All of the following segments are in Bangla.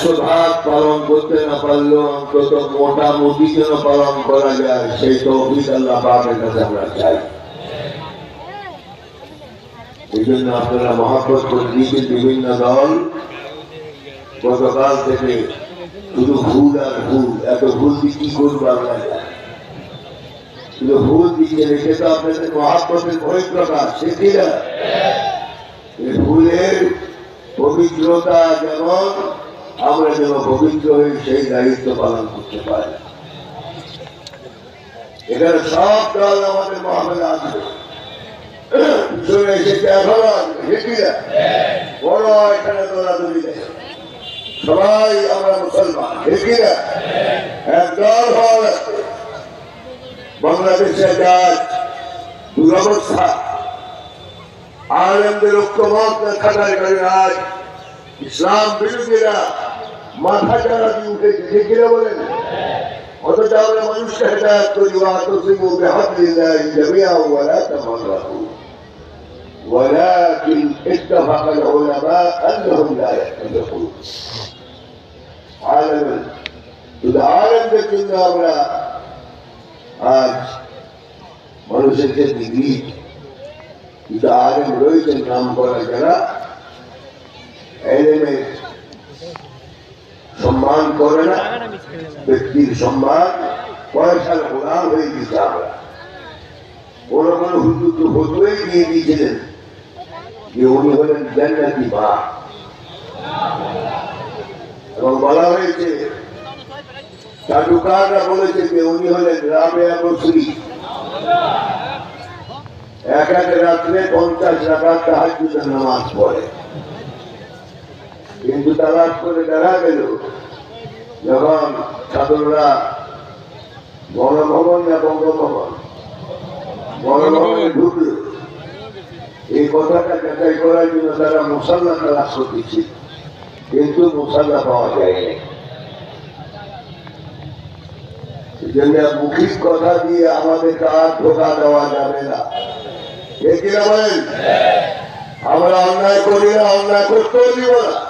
একশো ভাগ পালন করতে আল্লাহ আপনারা মহাপ্রত বিভিন্ন দল গতকাল থেকে শুধু ভুল আর ভুল, এত ভুল দিয়ে কি করব আমরা? শুধু ভুল দিচ্ছে রেখে তো আপনাদের মহাপ্রতের বই প্রকাশ সে ভুলের পবিত্রতা যেমন আমরা যেন পবিত্র হয়ে সেই দায়িত্ব পালন করতে পারি। এখানে সব দল আমাদের মহামেলা আসবে। পিছনে এসেছে, এখনও দৌড়াদৌড়ি দেয় সবাই আমরা মুসলমান। হেঁটিরা একদল হওয়া লাগবে বাংলাদেশে যার দুরবস্থা ঐক্যমত থাকার কারণে আজ ইসলাম বিরোধীরা মাথা চারা দিয়ে উঠেছে ঠিক কিনা বলেন অথচ আমরা মানুষকে হেদায়ত করি وَاعْتَصِمُوا بِحَبْلِ اللَّهِ جَمِيعًا وَلَا تَفَرَّقُوا ولكن اتفق العلماء أنهم لا يتفقون عالما শুধু আলেমদের জন্য আমরা আজ মানুষের যে ডিগ্রি কিন্তু আলেম রয়েছেন নাম করা যারা এলেমের সম্মান করে না, ব্যক্তির সম্মান পয়সার গোলাম হয়ে গেছে আমরা। কোন কোন হুজুর তো ফতুয়াই দিয়ে দিয়েছিলেন। যে উনি হলেন জান্নাতি মা। এবং বলা হয়েছে চাটুকাররা বলেছে যে উনি হলেন রাবেয়া বসরি এক এক রাত্রে পঞ্চাশ টাকা তাহাজুদের নামাজ পড়ে। কিন্তু তালাশ করে দেখা গেল। যখন ছাত্ররা গণভবন না বঙ্গভবন গণভবনে ঢুকল। এই কথাটা যাচাই করার জন্য তারা মুসাল্লা তালাশ করতেছিল কিন্তু মুসাল্লা পাওয়া যায়নি। এই জন্য মুখিক কথা দিয়ে আমাদেরকে আর ধোকা দেওয়া যাবে না। বলেন? আমরা অন্যায় করি না, অন্যায় করতেও দিব না।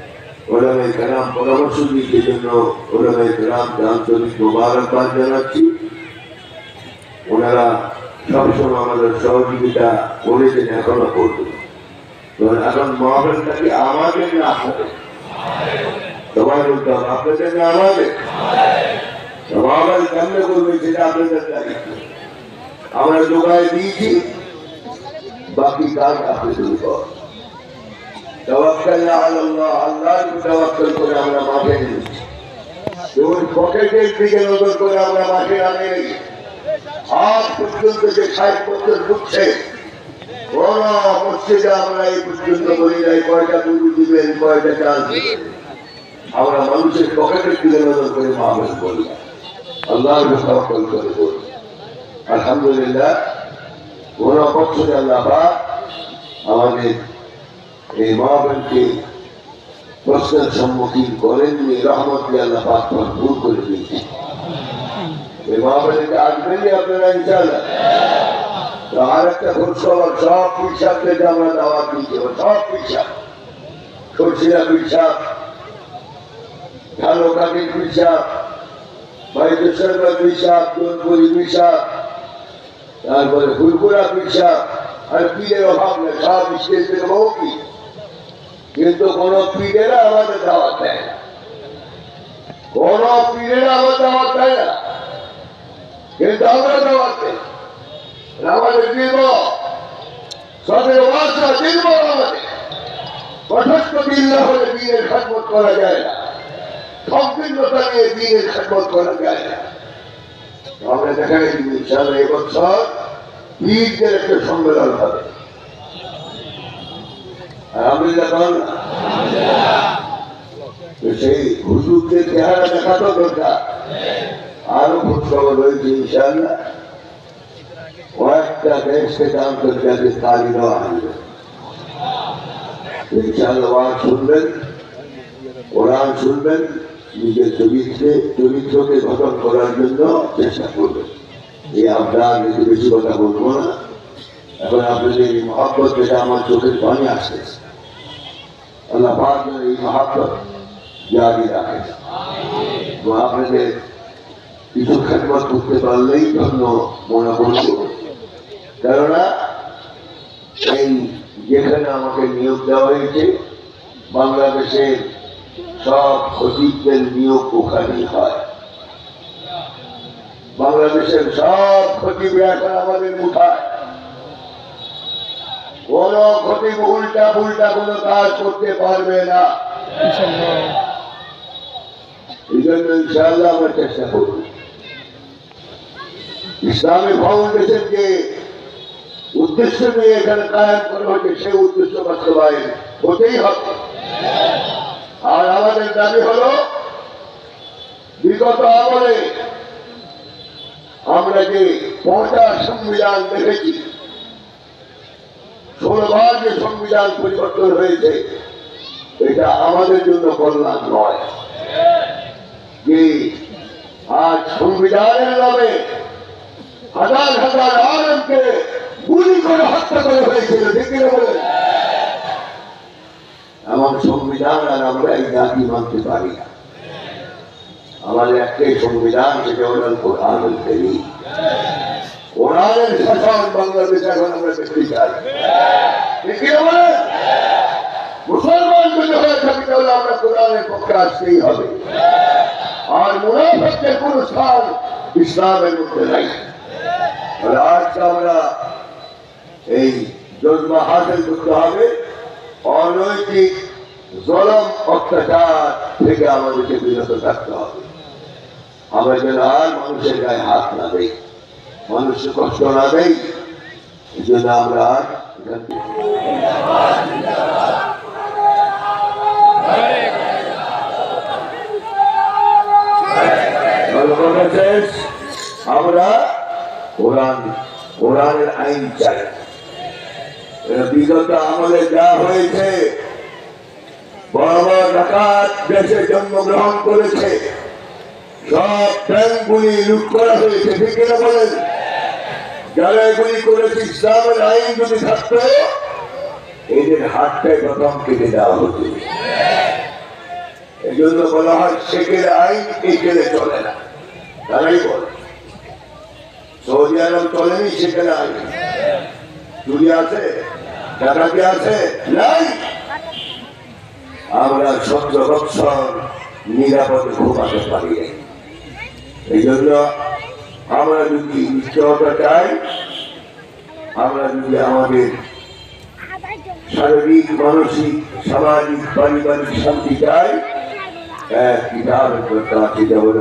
ওলামাই কালাম পরামর্শ দিয়েছে জন্য ওলামাই কালাম আন্তরিক মোবারকবাদ জানাচ্ছি। ওনারা সবসময় আমাদের সহযোগিতা করেছেন এখনও সবাই আমরা যোগায় দিয়েছি, বাকি কাজ আপনি শুরু করেন। তাওয়াক্কালনা আলাল্লাহ, আল্লাহর তাওয়াক্কুল করে আমরা আমরা মানুষের পকেটের দিকে নজর করে মাহবুব বলি আল্লাহর তাওয়াক্কুল করে বলি আলহামদুলিল্লাহ পক্ষ আল্লাহ আমাদের এই মহাবেনকে প্রশ্নের সম্মুখীন করেননি রহমত আল্লাহ পাক ভরপুর করে দিয়েছে। এই মহাবেনকে আসবেনই আপনারা ইনশাল্লাহ আর একটা খোঁজখবর সব পিসাবদেরকে আমরা দাওয়াত দিচ্ছি সব পিসাব সরষিরা পিসাব তারপরে ফুলপুরা পিসাব আর পীরের অভাব নেই, সব স্টেজ থেকে কি কিন্তু কোন পীরেরা আমাদের দাওয়াত দেয় না। কোন পীরেরা আমার দাওয়াত দেয় না। কিন্তু আমরা দাওয়াত দেই আমাদের দিব। সবের বাসা দিব আমাদের কঠোর দিন না হলে দিনের খেদমত করা যায় না। সংকীর্ণতা নিয়ে দিনের খেদমত করা যায় না। আমরা দেখা গেছি ইনশাআল্লাহ এবছর পীরদের একটা সম্মেলন হবে। আলহামদুলিল্লাহ। সেই হুজুরদের চেহারা দেখা তো দরকার। আরও খোঁজ খবর রয়েছে ইনশাল্লাহ কয়েকটা দেশ থেকে আন্তর্জাতিক তালিমও আসবে ইনশাল্লাহ ওয়াজ শুনবেন, কোরআন শুনবেন, নিজের চরিত্রে, চরিত্রকে গঠন করার জন্য চেষ্টা করবেন। এই আপনার বেশি কথা বলব না। এখন আপনাদের এই মহাব্বত যেটা আমার চোখের পানি আসতেছে আল্লাহ পাক এই মহাব্বত জারি রাখে। এবং আপনাদের কিছু খেদমত করতে পারলেই ধন্য মনে করব কেননা, এই যেখানে আমাকে নিয়োগ দেওয়া হয়েছে বাংলাদেশের সব খতিবদের নিয়োগ ওখানেই হয়। বাংলাদেশের সব খতিবরা এখন আমাদের মুঠায়। কোন খতিব উল্টা পুল্টা কোনো কাজ করতে পারবে না। ইসলামী ফাউন্ডেশন যে উদ্দেশ্য নিয়ে এখানে কায়েম করা হয়েছে সেই উদ্দেশ্য বাস্তবায়ন হতেই হবে। আর আমাদের দাবি হলো, বিগত আমলে আমরা যে পঞ্চাশ সংবিধান দেখেছি যে সংবিধান পরিবর্তন হয়েছে, এটা আমাদের জন্য কল্যাণ নয়। আজ সংবিধানের নামে হাজার হাজার আলমকে গুলি করে হত্যা করা হয়েছিল এমন সংবিধান আর আমরা এই জাতি মানতে পারি না। আমাদের একটাই সংবিধান, সেটা হল কোরআন করি কোরআনের শাসন বাংলাদেশ এখন আমরা দেখতে চাই মুসলমান যদি হয়ে থাকি তাহলে আমরা কোরআনের পক্ষে আসতেই হবে। আর মুনাফেকদের কোন স্থান ইসলামের মধ্যে নাই। তাহলে আজকে আমরা এই জন্ম হাসিল করতে হবে। অনৈতিক, জলম, অত্যাচার থেকে আমাদেরকে বিরত থাকতে হবে। আমরা যেন আর মানুষের গায়ে হাত না দেই। মানুষকে কষ্ট দেই এই জন্য আমরা আমরা কোরআন, কোরআনের আইন চাই। বিগত আমলে যা হয়েছে বড় বড় ডাকাত দেশে জন্মগ্রহণ করেছে, সব ব্যাংকগুলি লুট করা হয়েছে, ঠিক বলেন? যারা এগুলি করেছে ইসলামের আইন যদি থাকতো, এদের হাতটাই প্রথম কেটে দেওয়া হতো। এই জন্য বলা হয় শেখের আইন এই জেলে চলে না। তারাই বলে। সৌদি আরব চলেনি সেখানে আইন। চুরি আছে? ডাকাতি আছে? নাই। আমরা সতেরো বৎসর নিরাপদে ঘুমাতে পারি এই জন্য আমরা যদি নিশ্চয়তা চাই, আমরা যদি আমাদের শারীরিক, মানসিক, সামাজিক, পারিবারিক শান্তি চাই এক কি কথা কিতাবের